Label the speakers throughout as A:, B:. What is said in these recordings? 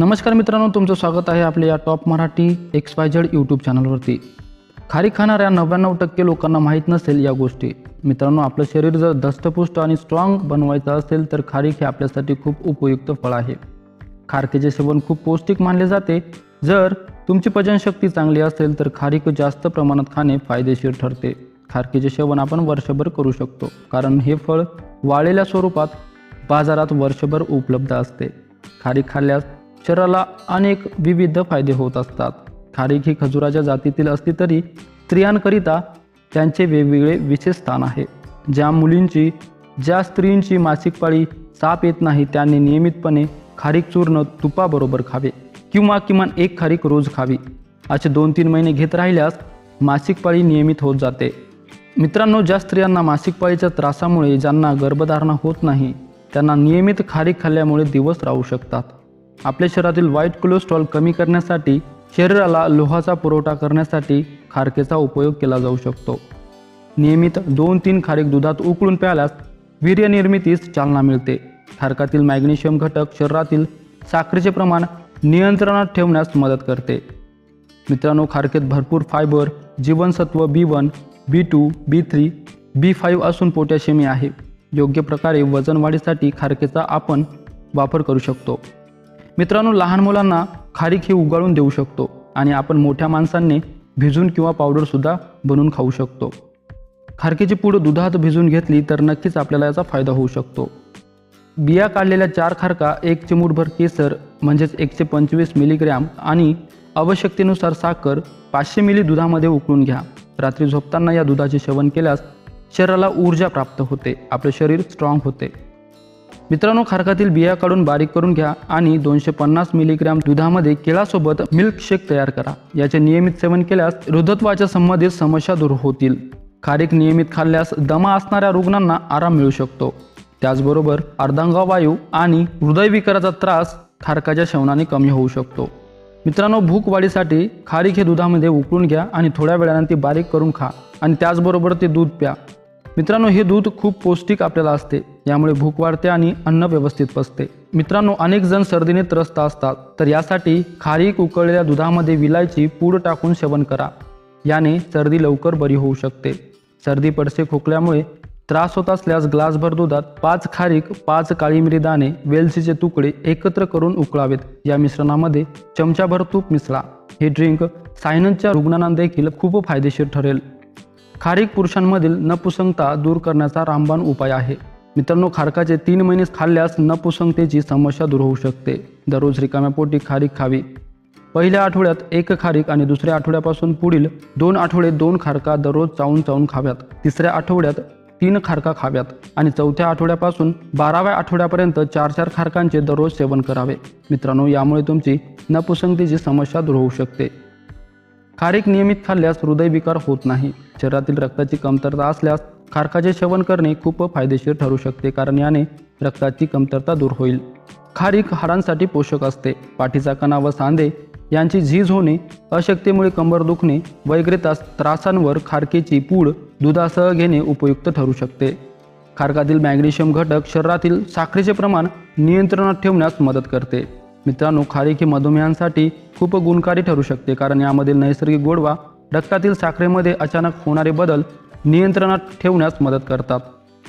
A: नमस्कार मित्रांनो तुमचं स्वागत आहे आपल्या या top Marathi X Y Z YouTube चॅनलवरती. खारी खाणाऱ्या नव्याण्णव टक्के लोकांना माहीत नसेल या गोष्टी. मित्रांनो आपलं शरीर जर दस्तपुष्ट आणि स्ट्रॉंग बनवायचं असेल तर खारीक हे आपल्यासाठी खूप उपयुक्त फळ आहे. खारकेचे सेवन खूप पौष्टिक मानले जाते. जर तुमची पचनशक्ती चांगली असेल तर खारीक जास्त प्रमाणात खाणे फायदेशीर ठरते. खारकेचे सेवन आपण वर्षभर करू शकतो कारण हे फळ वाळलेल्या स्वरूपात बाजारात वर्षभर उपलब्ध असते. खारीक खाल्ल्यास शरीराला अनेक विविध फायदे होत असतात. खारीक ही खजुराच्या जातीतील असली तरी स्त्रियांकरिता त्यांचे वेगवेगळे विशेष स्थान आहे. ज्या मुलींची ज्या स्त्रींची मासिक पाळी साप येत नाही त्यांनी नियमितपणे खारीक चूर्ण तुपाबरोबर खावे किंवा किमान एक खारीक रोज खावी. असे दोन तीन महिने घेत राहिल्यास मासिक पाळी नियमित होत जाते. मित्रांनो ज्या स्त्रियांना मासिक पाळीच्या त्रासामुळे ज्यांना गर्भधारणा होत नाही त्यांना नियमित खारीक खाल्ल्यामुळे दिवस राहू शकतात. आपल्या शरीरातील वाईट कोलेस्ट्रॉल कमी करण्यासाठी शरीराला लोहाचा पुरवठा करण्यासाठी खारकेचा उपयोग केला जाऊ शकतो. नियमित दोन तीन खारीक दुधात उकळून प्यायल्यास वीर्यनिर्मितीस चालना मिळते. खारकातील मॅग्नेशियम घटक शरीरातील साखरेचे प्रमाण नियंत्रणात ठेवण्यास मदत करते. मित्रांनो खारकेत भरपूर फायबर जीवनसत्व B one B two B three B five असून पोटॅशियमही आहे. योग्य प्रकारे वजन वाढीसाठी खारकेचा आपण वापर करू शकतो. मित्रांनो लहान मुलांना खारीक हे उगाळून देऊ शकतो आणि आपण मोठ्या माणसांनी भिजून किंवा पावडरसुद्धा बनवून खाऊ शकतो. खारकीची पूड दुधात भिजून घेतली तर नक्कीच आपल्याला याचा फायदा होऊ शकतो. बिया काढलेल्या चार खारका एक चिमूटभर केसर म्हणजेच एकशे पंचवीस मिलीग्रॅम आणि आवश्यकतेनुसार साखर पाचशे मिली दुधामध्ये उकळून घ्या. रात्री झोपताना या दुधाचे सेवन केल्यास शरीराला ऊर्जा प्राप्त होते आपले शरीर स्ट्रॉंग होते. मित्रांनो खारकातील बिया काढून बारीक करून घ्या आणि दोनशे पन्नास मिलीग्रॅम दुधामध्ये केळासोबत मिल्क शेक तयार करा. याचे नियमित सेवन केल्यास हृदत्वाच्या संबंधित समस्या दूर होतील. खारीक नियमित खाल्ल्यास दमा असणाऱ्या रुग्णांना आराम मिळू शकतो. त्याचबरोबर अर्धांगवायू आणि हृदयविकाराचा त्रास खारकाच्या सेवनाने कमी होऊ शकतो. मित्रांनो भूक वाढीसाठी खारीक हे दुधामध्ये उकळून घ्या आणि थोड्या वेळाने ती बारीक करून खा आणि त्याचबरोबर ते दूध प्या. मित्रांनो हे दूध खूप पौष्टिक आपल्याला असते. यामुळे भूक वाढते आणि अन्न व्यवस्थित पचते मित्रांनो अनेक जण सर्दीने त्रस्त असतात. तर यासाठी खारीक उकळलेल्या दुधामध्ये विलायची पूड टाकून सेवन करा. याने सर्दी लवकर बरी होऊ शकते. सर्दी पडसे खोकल्यामुळे त्रास होत असल्यास ग्लासभर दुधात पाच खारीक पाच काळी मिरी दाणे वेलचीचे तुकडे एकत्र करून उकळावेत. या मिश्रणामध्ये चमचाभर तूप मिसळा. हे ड्रिंक सायनसच्या रुग्णांना देखील खूप फायदेशीर ठरेल. खारीक पुरुषांमधील नपुसंगता दूर करण्याचा रामबाण उपाय आहे. मित्रांनो खारकाचे तीन महिने खाल्ल्यास नपुसंगतेची समस्या दूर होऊ शकते. दररोज रिकाम्या पोटी खारीक खावी. पहिल्या आठवड्यात एक खारीक आणि दुसऱ्या आठवड्यापासून पुढील दोन आठवडे दोन खारका दररोज चावून चावून खाव्यात. तिसऱ्या आठवड्यात तीन खारका खाव्यात आणि चौथ्या आठवड्यापासून बाराव्या आठवड्यापर्यंत चार चार खारकांचे दररोज सेवन करावे. मित्रांनो यामुळे तुमची नपुसंगतेची समस्या दूर होऊ शकते. खारीक नियमित खाल्ल्यास हृदयविकार होत नाही. शरीरातील रक्ताची कमतरता असल्यास खारकाचे सेवन करणे खूप फायदेशीर ठरू शकते कारण याने रक्ताची कमतरता दूर होईल. खारीक हाडांसाठी पोषक असते. पाठीचा कणा व सांधे यांची झीज होणे अशक्तीमुळे कंबर दुखणे वगैरे तास त्रासांवर खारकेची पूड दुधासह घेणे उपयुक्त ठरू शकते. खारकातील मॅग्नेशियम घटक शरीरातील साखरेचे प्रमाण नियंत्रणात ठेवण्यास मदत करते. मित्रांनो खारीक ही मधुमेहांसाठी खूप गुणकारी ठरू शकते कारण यामधील नैसर्गिक गोडवा रक्तातील साखरेमध्ये अचानक होणारे बदल नियंत्रणात ठेवण्यास मदत करतात.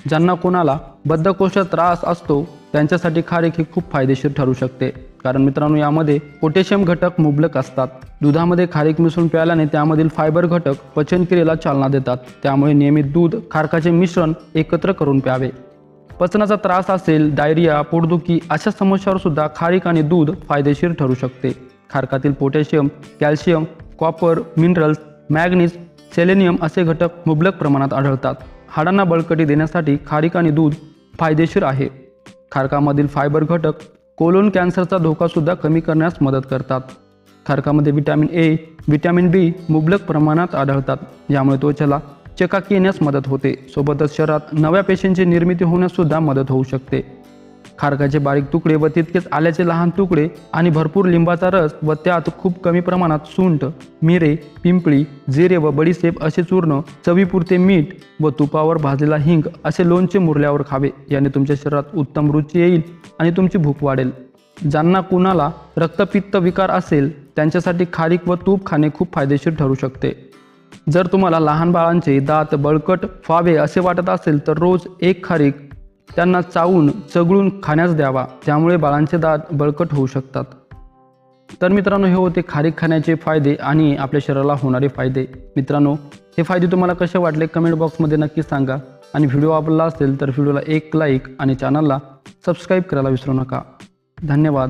A: ज्यांना कोणाला बद्धकोशात त्रास असतो त्यांच्यासाठी खारीक ही खूप फायदेशीर ठरू शकते. कारण मित्रांनो यामध्ये पोटॅशियम घटक मुबलक असतात. दुधामध्ये खारीक मिसळून प्यायल्याने त्यामधील फायबर घटक पचनक्रियेला चालना देतात. त्यामुळे नियमित दूध खारकाचे मिश्रण एकत्र करून प्यावे. पचनाचा त्रास असेल डायरिया पोटदुखी अशा समस्यावर सुद्धा खारीक आणि दूध फायदेशीर ठरू शकते. खारकातील potassium calcium copper minerals manganese selenium असे घटक मुबलक प्रमाणात आढळतात. हाडांना बळकटी देण्यासाठी खारीक आणि दूध फायदेशीर आहे. खारकामधील फायबर घटक कोलोन कॅन्सरचा धोकासुद्धा कमी करण्यास मदत करतात. खारकामध्ये विटॅमिन ए व्हिटॅमिन बी मुबलक प्रमाणात आढळतात यामुळे त्वचेला चकाकी येण्यास मदत होते. सोबतच शरीरात नव्या पेशींची निर्मिती होण्याससुद्धा मदत होऊ शकते. खारकाचे बारीक तुकडे व तितकेच आल्याचे लहान तुकडे आणि भरपूर लिंबाचा रस व त्यात खूप कमी प्रमाणात सुंठ मिरे पिंपळी जिरे व बडीसेप असे चूर्ण चवीपुरते मीठ व तुपावर भाजलेला हिंग असे लोणचे मुरल्यावर खावे. याने तुमच्या शरीरात उत्तम रुची येईल आणि तुमची भूक वाढेल. ज्यांना कुणाला रक्तपित्त विकार असेल त्यांच्यासाठी खारीक व तूप खाणे खूप फायदेशीर ठरू शकते. जर तुम्हाला लहान बाळांचे दात बळकट व्हावे असे वाटत असेल तर रोज एक खारीक त्यांना चावून चगळून खाण्यास द्यावा. त्यामुळे बाळांचे दात बळकट होऊ शकतात. तर मित्रांनो हे होते खारीक खाण्याचे फायदे आणि आपल्या शरीराला होणारे फायदे. मित्रांनो हे फायदे तुम्हाला कसे वाटले कमेंट बॉक्समध्ये नक्की सांगा. आणि व्हिडिओ आवडला असेल तर व्हिडिओला एक लाईक आणि चॅनलला सबस्क्राईब करायला विसरू नका. धन्यवाद.